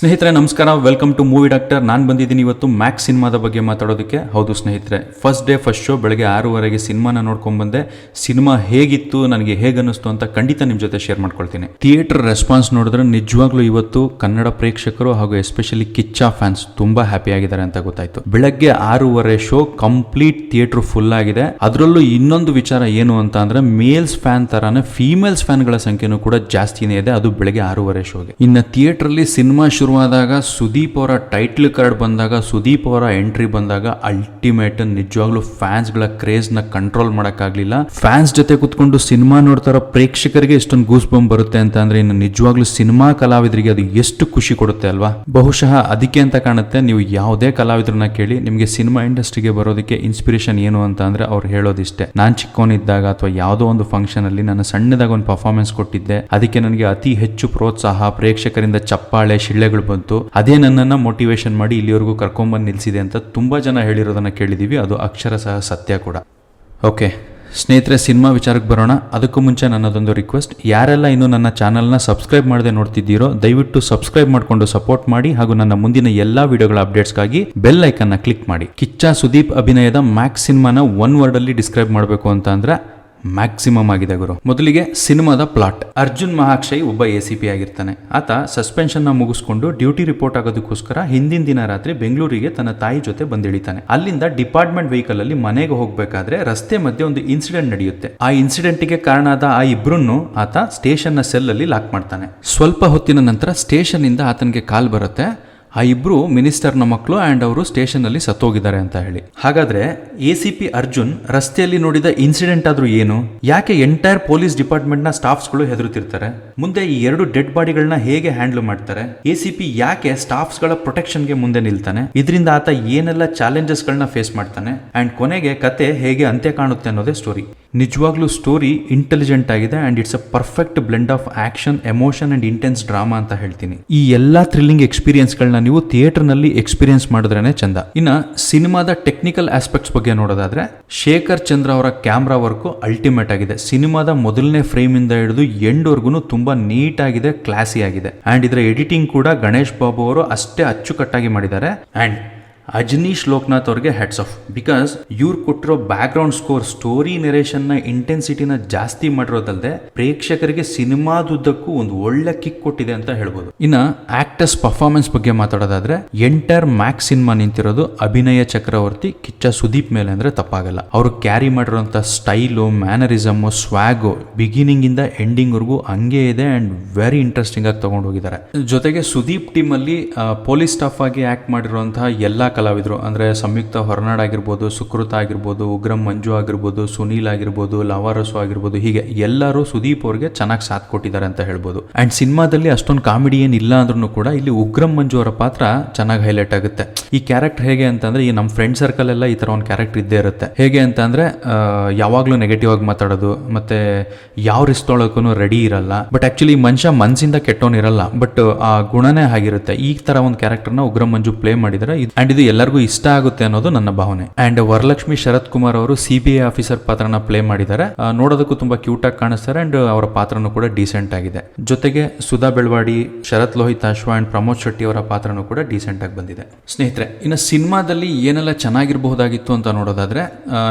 ಸ್ನೇಹಿತರೆ, ನಮಸ್ಕಾರ. Welcome to movie doctor ನಾನು ಬಂದಿದ್ದೀನಿ ಇವತ್ತು ಮ್ಯಾಕ್ಸ್ ಸಿನಿಮಾದ ಬಗ್ಗೆ ಮಾತಾಡೋದಕ್ಕೆ. ಹೌದು ಸ್ನೇಹಿತರೆ ಫಸ್ಟ್ ಡೇ ಫಸ್ಟ್ ಶೋ ಬೆಳಗ್ಗೆ ಆರೂವರೆಗೆ ಸಿನಿಮಾನ ನೋಡ್ಕೊಂಡ್ಬಂದೆ ಸಿನಿಮಾ ಹೇಗಿತ್ತು, ನನಗೆ ಹೇಗೆ ಅನ್ನಿಸ್ತು ಅಂತ ಖಂಡಿತ ನಿಮ್ಮ ಜೊತೆ ಶೇರ್ ಮಾಡ್ಕೊಳ್ತೀನಿ. ಥಿಯೇಟರ್ ರೆಸ್ಪಾನ್ಸ್ ನೋಡಿದ್ರೆ ನಿಜವಾಗ್ಲೂ ಇವತ್ತು ಕನ್ನಡ ಪ್ರೇಕ್ಷಕರು ಹಾಗೂ ಎಸ್ಪೆಷಲಿ ಕಿಚ್ಚಾ ಫ್ಯಾನ್ಸ್ ತುಂಬಾ ಹ್ಯಾಪಿ ಆಗಿದ್ದಾರೆ ಅಂತ ಗೊತ್ತಾಯ್ತು. ಬೆಳಗ್ಗೆ ಆರೂವರೆ ಶೋ ಕಂಪ್ಲೀಟ್ ಥಿಯೇಟರ್ ಫುಲ್ ಆಗಿದೆ. ಅದರಲ್ಲೂ ಇನ್ನೊಂದು ವಿಚಾರ ಏನು ಅಂತ ಅಂದ್ರೆ ಮೇಲ್ಸ್ ಫ್ಯಾನ್ ತರಾನೇ ಫೀಮೇಲ್ಸ್ ಫ್ಯಾನ್ಗಳ ಸಂಖ್ಯೆನೂ ಕೂಡ ಜಾಸ್ತಿನೇ ಇದೆ. ಅದು ಬೆಳಗ್ಗೆ ಆರೂವರೆ ಶೋಗೆ ಇನ್ನು ಥಿಯೇಟರ್ ಅಲ್ಲಿ ಸಿನಿಮಾ ಶುರುವಾದಾಗ ಸುದೀಪ್ ಅವರ ಟೈಟ್ಲ್ ಕಾರ್ಡ್ ಬಂದಾಗ, ಸುದೀಪ್ ಅವರ ಎಂಟ್ರಿ ಬಂದಾಗ ಅಲ್ಟಿಮೇಟ್ ನಿಜವಾಗ್ಲೂ ಕ್ರೇಜ್ನ ಕಂಟ್ರೋಲ್ ಮಾಡೋಕ್ಕಾಗಲಿಲ್ಲ. ಫ್ಯಾನ್ಸ್ ಜೊತೆ ಕುತ್ಕೊಂಡು ಸಿನಿಮಾ ನೋಡ್ತಾರೋ ಪ್ರೇಕ್ಷಕರಿಗೆ ಇಷ್ಟೊಂದು ಗೂಸ್ ಬಂಬ್ ಬರುತ್ತೆ ಅಂತ ಅಂದ್ರೆ ಇನ್ನು ನಿಜವಾಗ್ಲೂ ಸಿನಿಮಾ ಕಲಾವಿದರಿಗೆ ಅದು ಎಷ್ಟು ಖುಷಿ ಕೊಡುತ್ತೆ ಅಲ್ವಾ? ಬಹುಶಃ ಅದಕ್ಕೆ ಅಂತ ಕಾಣುತ್ತೆ. ನೀವು ಯಾವುದೇ ಕಲಾವಿದರನ್ನ ಕೇಳಿ, ನಿಮಗೆ ಸಿನಿಮಾ ಇಂಡಸ್ಟ್ರಿಗೆ ಬರೋದಕ್ಕೆ ಇನ್ಸ್ಪಿರೇಷನ್ ಏನು ಅಂತ ಅಂದ್ರೆ ಅವ್ರು ಹೇಳೋದಿಷ್ಟೇ. ನಾನ್ ಚಿಕ್ಕವನಿದ್ದಾಗ ಅಥವಾ ಯಾವುದೋ ಒಂದು ಫಂಕ್ಷನ್ ಅಲ್ಲಿ ನಾನು ಸಣ್ಣದಾಗ ಒಂದು ಪರ್ಫಾರ್ಮೆನ್ಸ್ ಕೊಟ್ಟಿದ್ದೆ. ಅದಕ್ಕೆ ನನಗೆ ಅತಿ ಹೆಚ್ಚು ಪ್ರೋತ್ಸಾಹ, ಪ್ರೇಕ್ಷಕರಿಂದ ಚಪ್ಪಾಳೆ, ಶಿಳ್ಳೆಗಳು ಬಂತು, ಅದೇ ನನ್ನನ್ನು ಮೋಟಿವೇಶನ್ ಮಾಡಿ ಇಲ್ಲಿವರೆಗೂ ಕರ್ಕೊಂಬಂದು ನಿಲ್ಸಿದೆ ಅಂತ ತುಂಬಾ ಜನ ಹೇಳಿರೋದನ್ನ ಕೇಳಿದೀವಿ. ಅದು ಅಕ್ಷರ ಸಹ ಸತ್ಯ ಕೂಡ. ಓಕೆ, ಸ್ನೇಹಿತರೆ, ಸಿನಿಮಾ ವಿಚಾರಕ್ಕೆ ಬರೋಣ. ಅದಕ್ಕೂ ಮುಂಚೆ ನನ್ನದೊಂದು ರಿಕ್ವೆಸ್ಟ್ ಯಾರೆಲ್ಲ ಇನ್ನೂ ನನ್ನ ಚಾನಲ್ನ ಸಬ್ಸ್ಕ್ರೈಬ್ ಮಾಡದೆ ನೋಡ್ತಿದ್ದೀರೋ, ದಯವಿಟ್ಟು ಸಬ್ಸ್ಕ್ರೈಬ್ ಮಾಡಿಕೊಂಡು ಸಪೋರ್ಟ್ ಮಾಡಿ ಹಾಗೂ ನನ್ನ ಮುಂದಿನ ಎಲ್ಲಾ ವಿಡಿಯೋಗಳ ಅಪ್ಡೇಟ್ಸ್ಗಾಗಿ ಬೆಲ್ ಐಕನ್ನ ಕ್ಲಿಕ್ ಮಾಡಿ. ಕಿಚ್ಚ ಸುದೀಪ್ ಅಭಿನಯದ ಮ್ಯಾಕ್ಸ್ ಸಿನಿಮಾನ ಒನ್ ವರ್ಡಲ್ಲಿ ಡಿಸ್ಕ್ರೈಬ್ ಮಾಡಬೇಕು ಅಂತ ಮ್ಯಾಕ್ಸಿಮಮ್ ಆಗಿದೆ ಗುರು. ಮೊದಲಿಗೆ ಸಿನಿಮಾದ ಪ್ಲಾಟ್. ಅರ್ಜುನ್ ಮಹಾಕ್ಷಯ್ ಒಬ್ಬ ಎ ಸಿ ಪಿ ಆಗಿರ್ತಾನೆ. ಆತ ಸಸ್ಪೆನ್ಷನ್ನ ಮುಗಿಸ್ಕೊಂಡು ಡ್ಯೂಟಿ ರಿಪೋರ್ಟ್ ಆಗೋದಕ್ಕೋಸ್ಕರ ಹಿಂದಿನ ದಿನ ರಾತ್ರಿ ಬೆಂಗಳೂರಿಗೆ ತನ್ನ ತಾಯಿ ಜೊತೆ ಬಂದಿಳಿತಾನೆ. ಅಲ್ಲಿಂದ ಡಿಪಾರ್ಟ್ಮೆಂಟ್ ವೆಹಿಕಲ್ ಅಲ್ಲಿ ಮನೆಗೆ ಹೋಗಬೇಕಾದ್ರೆ ರಸ್ತೆ ಮಧ್ಯೆ ಒಂದು ಇನ್ಸಿಡೆಂಟ್ ನಡೆಯುತ್ತೆ. ಆ ಇನ್ಸಿಡೆಂಟ್ಗೆ ಕಾರಣ ಆದ ಆ ಇಬ್ರನ್ನು ಆತ ಸ್ಟೇಷನ್ನ ಸೆಲ್ ಅಲ್ಲಿ ಲಾಕ್ ಮಾಡ್ತಾನೆ. ಸ್ವಲ್ಪ ಹೊತ್ತಿನ ನಂತರ ಸ್ಟೇಷನ್ ಇಂದ ಆತನಿಗೆ ಕಾಲ್ ಬರುತ್ತೆ. ಆ ಇಬ್ರು ಮಿನಿಸ್ಟರ್ನ ಮಕ್ಕಳು ಅಂಡ್ ಅವರು ಸ್ಟೇಷನ್ ಅಲ್ಲಿ ಸತ್ತೋಗಿದ್ದಾರೆ ಅಂತ ಹೇಳಿ. ಹಾಗಾದ್ರೆ ಎ ಸಿ ಪಿ ಅರ್ಜುನ್ ರಸ್ತೆಯಲ್ಲಿ ನೋಡಿದ ಇನ್ಸಿಡೆಂಟ್ ಆದ್ರೂ ಏನು? ಯಾಕೆ ಎಂಟೈರ್ ಪೊಲೀಸ್ ಡಿಪಾರ್ಟ್ಮೆಂಟ್ನ ಸ್ಟಾಫ್ಸ್ಗಳು ಹೆದರುತ್ತಿರ್ತಾರೆ? ಮುಂದೆ ಈ ಎರಡು ಡೆಡ್ ಬಾಡಿಗಳನ್ನ ಹೇಗೆ ಹ್ಯಾಂಡಲ್ ಮಾಡ್ತಾರೆ? ಎ ಸಿ ಪಿ ಯಾಕೆ ಸ್ಟಾಫ್ಸ್ಗಳ ಪ್ರೊಟೆಕ್ಷನ್ಗೆ ಮುಂದೆ ನಿಲ್ತಾನೆ? ಇದರಿಂದ ಆತ ಏನೆಲ್ಲ ಚಾಲೆಂಜಸ್ಗಳನ್ನ ಫೇಸ್ ಮಾಡ್ತಾನೆ? ಅಂಡ್ ಕೊನೆಗೆ ಕತೆ ಹೇಗೆ ಅಂತ್ಯ ಕಾಣುತ್ತೆ ಅನ್ನೋದೇ ಸ್ಟೋರಿ ನಿಜವಾಗ್ಲೂ ಸ್ಟೋರಿ ಇಂಟೆಲಿಜೆಂಟ್ ಆಗಿದೆ and it's a perfect blend of action emotion and intense drama ಅಂತ ಹೇಳ್ತೀನಿ. ಈ ಎಲ್ಲಾ ಥ್ರಿಲ್ಲಿಂಗ್ ಎಕ್ಸ್ಪೀರಿಯನ್ಸ್ಗಳನ್ನ ನೀವು ಥಿಯೇಟರ್ನಲ್ಲಿ ಎಕ್ಸ್ಪೀರಿಯನ್ಸ್ ಮಾಡಿದ್ರೇನೆ ಚಂದ. ಇನ್ನ ಸಿನಿಮಾದ ಟೆಕ್ನಿಕಲ್ ಆಸ್ಪೆಕ್ಟ್ಸ್ ಬಗ್ಗೆ ನೋಡೋದಾದ್ರೆ, ಶೇಖರ್ ಚಂದ್ರ ಅವರ ಕ್ಯಾಮ್ರಾ ವರ್ಕ್ ಅಲ್ಟಿಮೇಟ್ ಆಗಿದೆ. ಸಿನಿಮಾದ ಮೊದಲನೇ ಫ್ರೇಮ್ ಇಂದ ಹಿಡಿದು ಎಂಡ್ ತುಂಬ ತುಂಬಾ ನೀಟ್ ಆಗಿದೆ ಕ್ಲಾಸಿ ಆಗಿದೆ. ಅಂಡ್ ಇದರ ಎಡಿಟಿಂಗ್ ಕೂಡ ಗಣೇಶ್ ಬಾಬು ಅವರು ಅಷ್ಟೇ ಅಚ್ಚುಕಟ್ಟಾಗಿ ಮಾಡಿದ್ದಾರೆ. ಅಂಡ್ ಅಜನೀಶ್ ಲೋಕನಾಥ್ ಅವ್ರಿಗೆ ಹೆಡ್ಸ್ ಆಫ್ ಬಿಕಾಸ್ ಇವ್ರು ಕೊಟ್ಟಿರೋ ಬ್ಯಾಕ್ ಗ್ರೌಂಡ್ ಸ್ಕೋರ್ ಸ್ಟೋರಿ ನೆರೇಷನ್ನ ಇಂಟೆನ್ಸಿಟಿನ ಜಾಸ್ತಿ ಮಾಡಿರೋದಲ್ಲದೆ ಪ್ರೇಕ್ಷಕರಿಗೆ ಸಿನಿಮಾದುದ್ದಕ್ಕೂ ಒಂದು ಒಳ್ಳೆ ಕಿಕ್ ಕೊಟ್ಟಿದೆ ಅಂತ ಹೇಳ್ಬೋದು. ಇನ್ನ ಆಕ್ಟರ್ಸ್ ಪರ್ಫಾರ್ಮೆನ್ಸ್ ಬಗ್ಗೆ ಮಾತಾಡೋದಾದ್ರೆ, ಎಂಟರ್ ಮ್ಯಾಕ್ಸ್ ಸಿನಿಮಾ ನಿಂತಿರೋದು ಅಭಿನಯ ಚಕ್ರವರ್ತಿ ಕಿಚ್ಚ ಸುದೀಪ್ ಮೇಲೆ ಅಂದ್ರೆ ತಪ್ಪಾಗಲ್ಲ. ಅವರು ಕ್ಯಾರಿ ಮಾಡಿರುವಂತ ಸ್ಟೈಲು ಮ್ಯಾನರಿಸಮ್ ಸ್ವಾಗು ಬಿಗಿನಿಂಗ್ ಇಂದ ಎಂಡಿಂಗ್ ವರ್ಗೂ ಹಂಗೆ ಇದೆ ಅಂಡ್ ವೆರಿ ಇಂಟ್ರೆಸ್ಟಿಂಗ್ ಆಗಿ ತಗೊಂಡು ಹೋಗಿದ್ದಾರೆ. ಜೊತೆಗೆ ಸುದೀಪ್ ಟೀಮ್ ಅಲ್ಲಿ ಪೊಲೀಸ್ ಸ್ಟಾಫ್ ಆಗಿ ಆಕ್ಟ್ ಮಾಡಿರುವಂತಹ ಎಲ್ಲಾ ಕಲಾವಿದರು. ಅಂದರೆ ಸಂಯುಕ್ತ ಹೊರನಾಡ್ ಆಗಿರ್ಬೋದು, ಸುಕೃತ ಆಗಿರ್ಬೋದು, ಉಗ್ರಂ ಮಂಜು ಆಗಿರ್ಬೋದು, ಸುನೀಲ್ ಆಗಿರ್ಬೋದು, ಲವಾರಸು ಆಗಿರ್ಬೋದು, ಹೀಗೆ ಎಲ್ಲರೂ ಸುದೀಪ್ ಅವ್ರಿಗೆ ಚೆನ್ನಾಗಿ ಸಾಥ್ ಕೊಟ್ಟಿದ್ದಾರೆ ಅಂತ ಹೇಳ್ಬೋದು. ಆ್ಯಂಡ್ ಸಿನಿಮಾದಲ್ಲಿ ಅಷ್ಟೊಂದು ಕಾಮಿಡಿ ಏನಿಲ್ಲ ಅಂದ್ರೂ ಕೂಡ ಇಲ್ಲಿ ಉಗ್ರಂ ಮಂಜು ಅವರ ಪಾತ್ರ ಚೆನ್ನಾಗಿ ಹೈಲೈಟ್ ಆಗುತ್ತೆ. ಈ ಕ್ಯಾರೆಕ್ಟರ್ ಹೇಗೆ ಅಂತಂದ್ರೆ, ಈ ನಮ್ಮ ಫ್ರೆಂಡ್ ಸರ್ಕಲ್ ಎಲ್ಲ ಈ ಥರ ಒಂದು ಕ್ಯಾರೆಕ್ಟರ್ ಇದ್ದೇ ಇರುತ್ತೆ. ಹೇಗೆ ಅಂತಂದ್ರೆ ಯಾವಾಗಲೂ ನೆಗೆಟಿವ್ ಆಗಿ ಮಾತಾಡೋದು, ಮತ್ತೆ ಯಾವ ರಿಸ್ಕ್ ತೊಳಕ್ಕೂ ರೆಡಿ ಇರಲ್ಲ. ಬಟ್ ಆಕ್ಚುಲಿ ಮನುಷ್ಯ ಮನಸ್ಸಿಂದ ಕೆಟ್ಟೋನಿರಲ್ಲ ಬಟ್ ಆ, ಗುಣನೇ ಆಗಿರುತ್ತೆ ಈ ತರ ಒಂದು ಕ್ಯಾರೆಕ್ಟರ್ನ ಉಗ್ರಂ ಮಂಜು ಪ್ಲೇ ಮಾಡಿದರೆ. ಅಂಡ್ ಇದು ಎಲ್ಲರಿಗೂ ಇಷ್ಟ ಆಗುತ್ತೆ ಅನ್ನೋದು ನನ್ನ ಭಾವನೆ. ಅಂಡ್ ವರಲಕ್ಷ್ಮಿ ಶರತ್ ಕುಮಾರ್ ಅವರು ಸಿ ಬಿ ಐ ಆಫೀಸರ್ ಪಾತ್ರನ ಪ್ಲೇ ಮಾಡಿದ್ದಾರೆ. ನೋಡೋದಕ್ಕೂ ತುಂಬಾ ಕ್ಯೂಟ್ ಆಗಿ ಕಾಣಿಸ್ತಾರೆ ಅಂಡ್ ಅವರ ಪಾತ್ರನೂ ಕೂಡ ಡೀಸೆಂಟ್ ಆಗಿದೆ. ಜೊತೆಗೆ ಸುಧಾ ಬೆಳವಾಡಿ, ಶರತ್ ಲೋಹಿತ್ ಅಶ್ವ ಅಂಡ್ ಪ್ರಮೋದ್ ಶೆಟ್ಟಿ ಅವರ ಪಾತ್ರನೂ ಕೂಡ ಡೀಸೆಂಟ್ ಆಗಿ ಬಂದಿದೆ. ಸ್ನೇಹಿತರೆ, ಇನ್ನು ಸಿನಿಮಾದಲ್ಲಿ ಏನೆಲ್ಲ ಚೆನ್ನಾಗಿರಬಹುದಾಗಿತ್ತು ಅಂತ ನೋಡೋದಾದ್ರೆ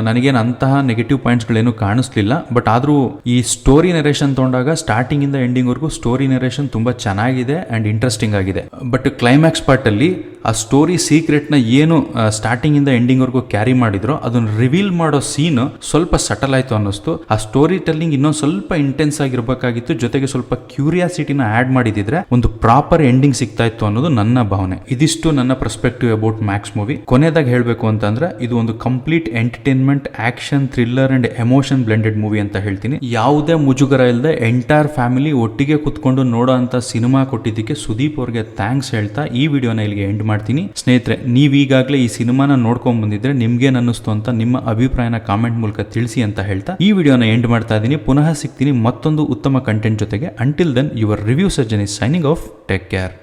ನನಗೇನು ಅಂತಹ ನೆಗೆಟಿವ್ ಪಾಯಿಂಟ್ಸ್ಗಳೇನು ಕಾಣಿಸ್ಲಿಲ್ಲ. ಬಟ್ ಆದರೂ ಈ ಸ್ಟೋರಿ ನೆರೇಷನ್ ತೊಗೊಂಡಾಗ ಸ್ಟಾರ್ಟಿಂಗ್ ಇಂದ ಎಂಡಿಂಗ್ ವರೆಗೂ ಸ್ಟೋರಿ ನೆರೇಷನ್ ತುಂಬಾ ಚೆನ್ನಾಗಿದೆ ಅಂಡ್ ಇಂಟ್ರೆಸ್ಟಿಂಗ್ ಆಗಿದೆ. ಬಟ್ ಕ್ಲೈಮ್ಯಾಕ್ಸ್ ಪಾರ್ಟ್ ಅಲ್ಲಿ ಆ ಸ್ಟೋರಿ ಸೀಕ್ರೆಟ್ನ ಏನು ಸ್ಟಾರ್ಟಿಂಗ್ ಇಂದ ಎಂಡಿಂಗ್ ವರ್ಗೂ ಕ್ಯಾರಿ ಮಾಡಿದ್ರು, ಅದನ್ನ ರಿವೀಲ್ ಮಾಡೋ ಸೀನ್ ಸ್ವಲ್ಪ ಸಟಲ್ ಆಯ್ತು ಅನ್ನಿಸ್ತು. ಆ ಸ್ಟೋರಿ ಟೆಲ್ಲಿಂಗ್ ಇನ್ನೊಂದು ಸ್ವಲ್ಪ ಇಂಟೆನ್ಸ್ ಆಗಿರ್ಬೇಕಾಗಿತ್ತು. ಜೊತೆಗೆ ಸ್ವಲ್ಪ ಕ್ಯೂರಿಯಾಸಿಟಿನ ಆಡ್ ಮಾಡಿದಿದ್ರೆ ಒಂದು ಪ್ರಾಪರ್ ಎಂಡಿಂಗ್ ಸಿಗ್ತಾ ಇತ್ತು ಅನ್ನೋದು ನನ್ನ ಭಾವನೆ. ಇದಿಷ್ಟು ನನ್ನ ಪರ್ಸ್ಪೆಕ್ಟಿವ್ ಅಬೌಟ್ ಮ್ಯಾಕ್ಸ್ ಮೂವಿ ಕೊನೆಯದಾಗಿ ಹೇಳಬೇಕು ಅಂತಂದ್ರೆ, ಇದು ಒಂದು complete entertainment action thriller and emotion blended movie ಅಂತ ಹೇಳ್ತೀನಿ. ಯಾವುದೇ ಮುಜುಗರ ಇಲ್ಲದೆ ಎಂಟೈರ್ ಫ್ಯಾಮಿಲಿ ಒಟ್ಟಿಗೆ ಕುತ್ಕೊಂಡು ನೋಡೋ ಅಂತ ಸಿನಿಮಾ ಕೊಟ್ಟಿದ್ದಕ್ಕೆ ಸುದೀಪ್ ಅವ್ರಿಗೆ ಥ್ಯಾಂಕ್ಸ್ ಹೇಳ್ತಾ ಈ ವಿಡಿಯೋನ ಇಲ್ಲಿಗೆ ಎಂಡ್ ಮಾಡ್ತೀನಿ. ಸ್ನೇಹಿತರೆ ನೀವು ಈಗಾಗಲೇ ಈ ಸಿನಿಮಾನ ನೋಡ್ಕೊಂಡ್ ಬಂದಿದ್ರೆ ನಿಮ್ಗೆ ಅನ್ನಿಸ್ತು ಅಂತ ನಿಮ್ಮ ಅಭಿಪ್ರಾಯನ ಕಾಮೆಂಟ್ ಮೂಲಕ ತಿಳಿಸಿ ಅಂತ ಹೇಳ್ತಾ ಈ ವಿಡಿಯೋನ ಎಂಡ್ ಮಾಡ್ತಾ ಇದ್ದೀನಿ. ಪುನಃ ಸಿಗ್ತೀನಿ ಮತ್ತೊಂದು ಉತ್ತಮ ಕಂಟೆಂಟ್ ಜೊತೆಗೆ. Until then your Review Surgeon is signing off take care